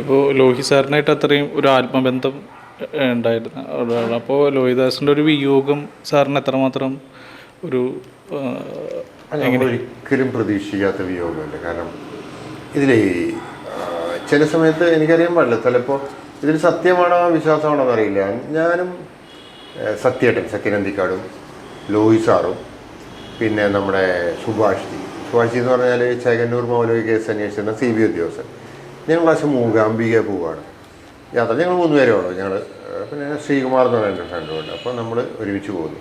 ഇപ്പോൾ ലോഹി സാറിനായിട്ട് അത്രയും ഒരു ആത്മബന്ധം ഉണ്ടായിരുന്നു. അപ്പോൾ ലോഹിദാസിന്റെ ഒരു വിയോഗം സാറിന് എത്രമാത്രം ഒരു ഒരിക്കലും പ്രതീക്ഷിക്കാത്ത വിയോഗമല്ല. കാരണം ഇതിലേ ചില സമയത്ത് എനിക്കറിയാൻ പാടില്ല. ചിലപ്പോൾ ഇതിൽ സത്യമാണോ വിശ്വാസമാണോ എന്നറിയില്ല. ഞാനും സത്യേട്ടൻ സത്യനന്ദിക്കാടും ലോയി സാറും പിന്നെ നമ്മുടെ സുഭാഷ് ജി സുഭാഷ് ജി എന്ന് പറഞ്ഞാൽ ചേകന്നൂർ മൗലവി കേസ് അന്വേഷിച്ചിരുന്ന സി ബി ഉദ്യോഗസ്ഥൻ. ഞങ്ങൾ ക്ലാസ് മൂകാംബിക പോവാണ്. യാത്ര. ഞങ്ങൾ മൂന്ന് പേരേ ഉള്ളൂ. ഞങ്ങൾ പിന്നെ ശ്രീകുമാർ എന്ന് പറയുന്ന എന്റെ ഫ്രണ്ടുമുണ്ട് അപ്പോൾ നമ്മൾ ഒരുമിച്ച് പോകുന്നു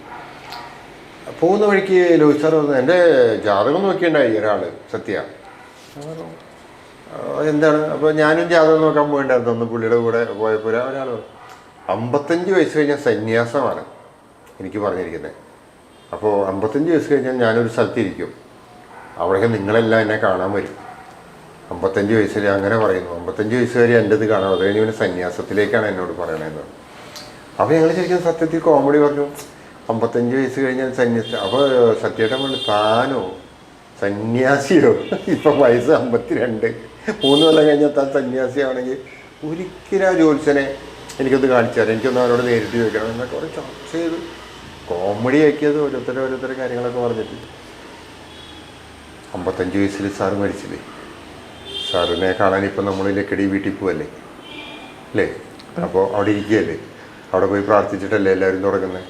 പോകുന്ന വഴിക്ക് ലോഹിത് സാർ പറഞ്ഞു എന്റെ ജാതകം നോക്കിയിട്ടുണ്ടായി ഒരാൾ സത്യ. ഞാൻ പറഞ്ഞു, "ആ, എന്താണ്? അപ്പോൾ ഞാനും ജാതകം നോക്കാൻ പോയിണ്ടായിരുന്നു അന്ന് പുള്ളിയുടെ കൂടെ പോയപ്പോൾ ഒരാൾ അമ്പത്തഞ്ച് വയസ്സ് കഴിഞ്ഞാൽ സന്യാസമാണ് എനിക്ക് പറഞ്ഞിരിക്കുന്നത് അപ്പോൾ അമ്പത്തഞ്ച് വയസ്സ് കഴിഞ്ഞാൽ ഞാനൊരു സ്ഥലത്തിരിക്കും അവിടെയൊക്കെ നിങ്ങളെല്ലാം എന്നെ കാണാൻ വരും. അമ്പത്തഞ്ച് വയസ്സിൽ അങ്ങനെ പറയുന്നു. അമ്പത്തഞ്ച് വയസ്സ് വരെ എന്റെ ഇത് കാണാം അത് കഴിഞ്ഞ് പിന്നെ സന്യാസത്തിലേക്കാണ് എന്നോട് പറയണതെന്ന് അപ്പോൾ ഞങ്ങൾ ശരിക്കും സത്യത്തിൽ കോമഡി പറഞ്ഞു. അമ്പത്തഞ്ച് വയസ്സ് കഴിഞ്ഞാൽ സന്യാസി അപ്പോൾ സത്യേട്ടൻ പറഞ്ഞു താനോ? സന്യാസിയോ? ഇപ്പം വയസ്സ് അമ്പത്തിരണ്ട്. മൂന്ന് കൊല്ലം കഴിഞ്ഞാൽ താൻ സന്യാസിയാണെങ്കിൽ ഒരിക്കലും ആ ജോത്സനെ എനിക്കൊന്ന് കാണിച്ചാൽ എനിക്കൊന്ന് അവരോട് നേരിട്ട് ചോദിക്കണം. എന്നൊക്കെ ഒരു ചർച്ച ചെയ്ത്. കോമഡി ആക്കിയത് ഓരോരുത്തരും ഓരോരുത്തരും കാര്യങ്ങളൊക്കെ പറഞ്ഞിട്ട്. അമ്പത്തഞ്ച് വയസ്സിൽ സാറ് മരിച്ചില്ലേ? സാറിനെ കാണാൻ ഇപ്പം നമ്മൾ ലക്കടി വീട്ടിൽ പോവല്ലേ? അല്ലേ അപ്പോൾ അവിടെ ഇരിക്കുകയല്ലേ? അവിടെ പോയി പ്രാർത്ഥിച്ചിട്ടല്ലേ എല്ലാവരും തുടങ്ങുന്നത്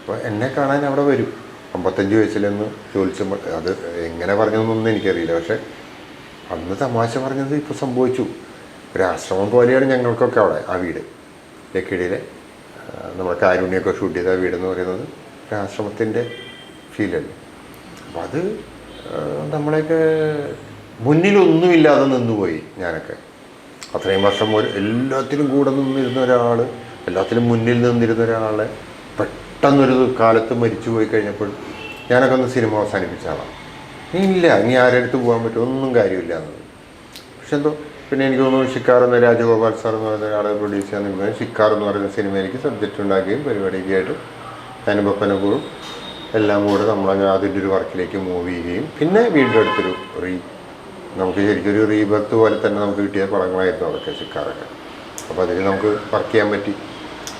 അപ്പോൾ എന്നെ കാണാൻ അവിടെ വരും. അമ്പത്തഞ്ച് വയസ്സിലെന്ന് ചോദിച്ചപ്പോൾ അത് എങ്ങനെ പറഞ്ഞതെന്നൊന്നും എനിക്കറിയില്ല. പക്ഷേ അന്ന് തമാശ പറഞ്ഞത് ഇപ്പോൾ സംഭവിച്ചു. ഒരു ആശ്രമം പോലെയാണ് ഞങ്ങൾക്കൊക്കെ അവിടെ ആ വീട്. ലക്കിടിയിലെ നമ്മുടെ കാരുണ്യൊക്കെ ഷൂട്ട് ചെയ്ത വീടെന്ന് പറയുന്നത് ഒരു ആശ്രമത്തിന്റെ ഫീലല്ലേ? അപ്പം അത് നമ്മളെയൊക്കെ മുന്നിലൊന്നുമില്ലാതെ നിന്നുപോയി ഞാനൊക്കെ. അത്രയും വർഷം ഒരു എല്ലാത്തിലും കൂടെ നിന്നിരുന്ന ഒരാൾ എല്ലാത്തിലും മുന്നിൽ നിന്നിരുന്ന ഒരാളെ പെട്ടെന്നൊരു കാലത്ത് മരിച്ചു പോയി കഴിഞ്ഞപ്പോൾ ഞാനൊക്കെ ഒന്ന് സിനിമ അവസാനിപ്പിച്ച ആളാണ് ഇല്ല ഇനി ആരെടുത്ത് പോകാൻ പറ്റും? ഒന്നും കാര്യമില്ല എന്നത് പക്ഷെ എന്തോ പിന്നെ എനിക്ക് തോന്നുന്നു ഷിക്കാർ എന്ന രാജഗോപാൽ സാർ എന്ന് പറയുന്ന ഒരാളെ പ്രൊഡ്യൂസ് ചെയ്യാൻ നിൽക്കുന്നത് ഷിക്കാർ എന്ന് പറയുന്ന സിനിമ എനിക്ക് സബ്ജക്റ്റ് ഉണ്ടാക്കുകയും പരിപാടിയൊക്കെ ആയിട്ട് ഞാനും എല്ലാം കൂടെ നമ്മളങ്ങനെ അതിന്റെ ഒരു വർക്കിലേക്ക് മൂവ് ചെയ്യുകയും പിന്നെ വീണ്ടും അടുത്തൊരു റീ നമുക്ക് ശരിക്കും ഒരു റീബർത്ത് പോലെ തന്നെ നമുക്ക് കിട്ടിയ പടങ്ങളായിരുന്നു അതൊക്കെ ചിക്കാറൊക്കെ അപ്പോൾ അതിൽ നമുക്ക് വർക്ക് ചെയ്യാൻ പറ്റി.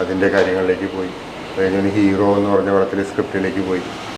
അതിന്റെ കാര്യങ്ങളിലേക്ക് പോയി. അതിന് ഹീറോ എന്ന് പറഞ്ഞ പടത്തിൽ സ്ക്രിപ്റ്റിലേക്ക് പോയി.